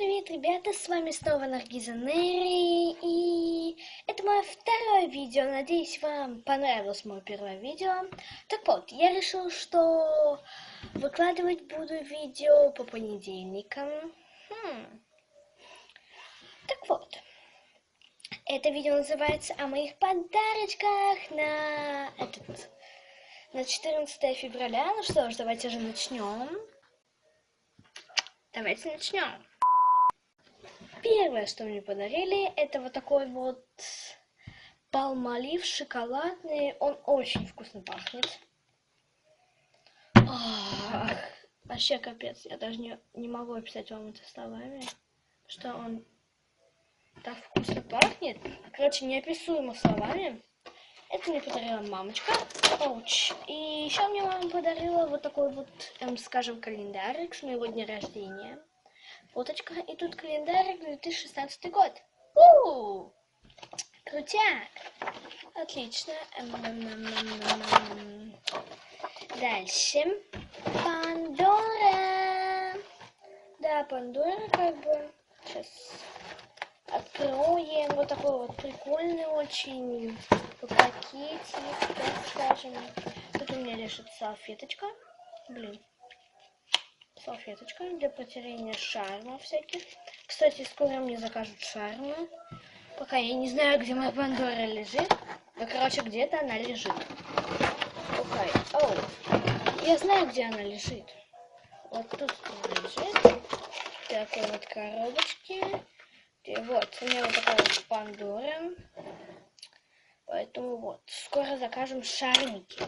привет, ребята! С вами снова Наргиза Нерри, и это мое второе видео. Надеюсь, вам понравилось мое первое видео. Так вот, я решил, что выкладывать буду видео по понедельникам. Хм. Так вот, это видео называется «О моих подарочках на этот... на 14 февраля». Ну что ж, давайте же начнем. Давайте начнем. Первое, что мне подарили, это вот такой вот палмолив шоколадный. Он очень вкусно пахнет. Ах, вообще капец. Я даже не, не могу описать вам это словами. Что он так вкусно пахнет. Короче, неописуемо словами. Это мне подарила мамочка. Оуч. И еще мне мама подарила вот такой вот, эм, скажем, календарик с моего дня рождения фоточка. И тут календарь 2016 год. У-у-у! Крутяк! Отлично. Дальше. Пандора. Да, Пандора как бы. Сейчас откроем. Вот такой вот прикольный очень пакетик, так скажем. Тут у меня лежит салфеточка. Блин, салфеточка для потеряния шармов всяких. Кстати, скоро мне закажут шармы. Пока я не знаю, где моя Пандора лежит. Ну, короче, где-то она лежит. Окей. Оу. Я знаю, где она лежит. Вот тут она лежит. Такой вот коробочке. И вот, у меня вот такая вот Пандора. Поэтому вот, скоро закажем шарники.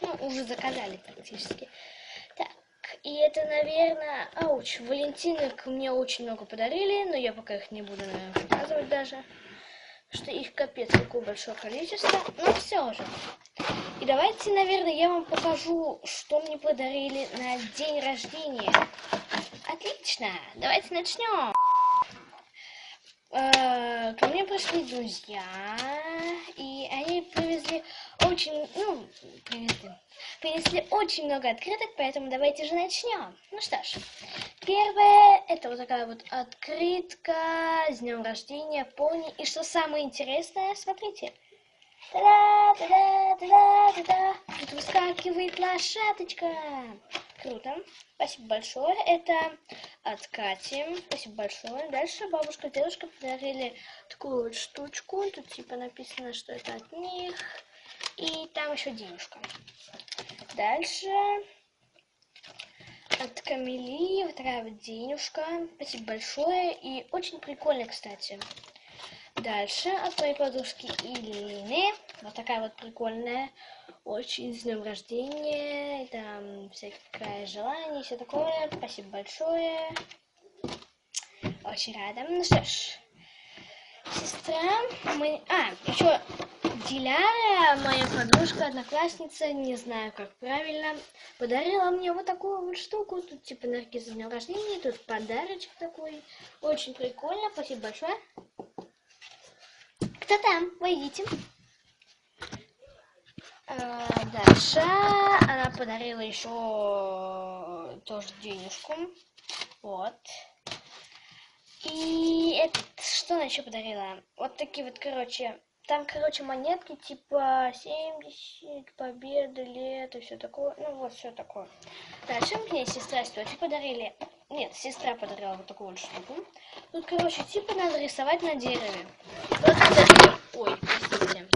Ну, уже заказали практически. И это, наверное... Ауч, валентинок мне очень много подарили, но я пока их не буду, наверное, показывать даже. Что их капец какое большое количество. Но все же. И давайте, наверное, я вам покажу, что мне подарили на день рождения. Отлично, давайте начнем. Э, ко мне пришли друзья, и они привезли очень, ну, привезли, принесли очень много открыток, поэтому давайте же начнем. Ну что ж, первое, это вот такая вот открытка с днем рождения пони, и что самое интересное, смотрите, Та-да, та-да, та-да, та-да. Тут выскакивает лошадочка. Круто. Спасибо большое. Это от Кати. Спасибо большое. Дальше бабушка и дедушка подарили такую вот штучку. Тут типа написано, что это от них. И там еще денежка. Дальше от Камили вот такая вот денежка. Спасибо большое. И очень прикольно, кстати. Дальше от моей подружки Илины. Вот такая вот прикольная. Очень с днем рождения. Там всякое желание, все такое. Спасибо большое. Очень рада. Ну что ж. Сестра. Мы... А, еще Диляра, моя подружка, одноклассница, не знаю, как правильно, подарила мне вот такую вот штуку. Тут типа энергия за днем рождения, тут подарочек такой. Очень прикольно. Спасибо большое. Кто там? Войдите. А, дальше она подарила еще тоже денежку. Вот. И этот, что она еще подарила? Вот такие вот, короче, там, короче, монетки типа 70, победа, лето, все такое. Ну, вот все такое. Дальше мне сестра с тетей подарили. Нет, сестра подарила вот такую вот штуку. Тут, короче, типа надо рисовать на дереве. Вот, кстати, ой, простите.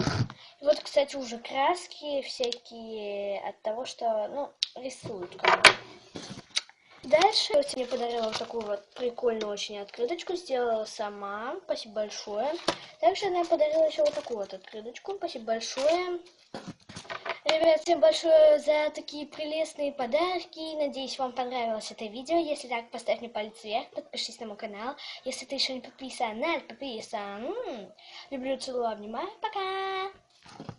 Вот, кстати, уже краски всякие от того, что, ну, рисуют как бы. Дальше Костя мне подарила вот такую вот прикольную очень открыточку, сделала сама, спасибо большое. Также она подарила еще вот такую вот открыточку, спасибо большое. Ребят, всем большое за такие прелестные подарки. Надеюсь, вам понравилось это видео. Если так, поставь мне палец вверх, подпишись на мой канал. Если ты еще не подписан, надо подписан. Люблю, целую, обнимаю. Пока!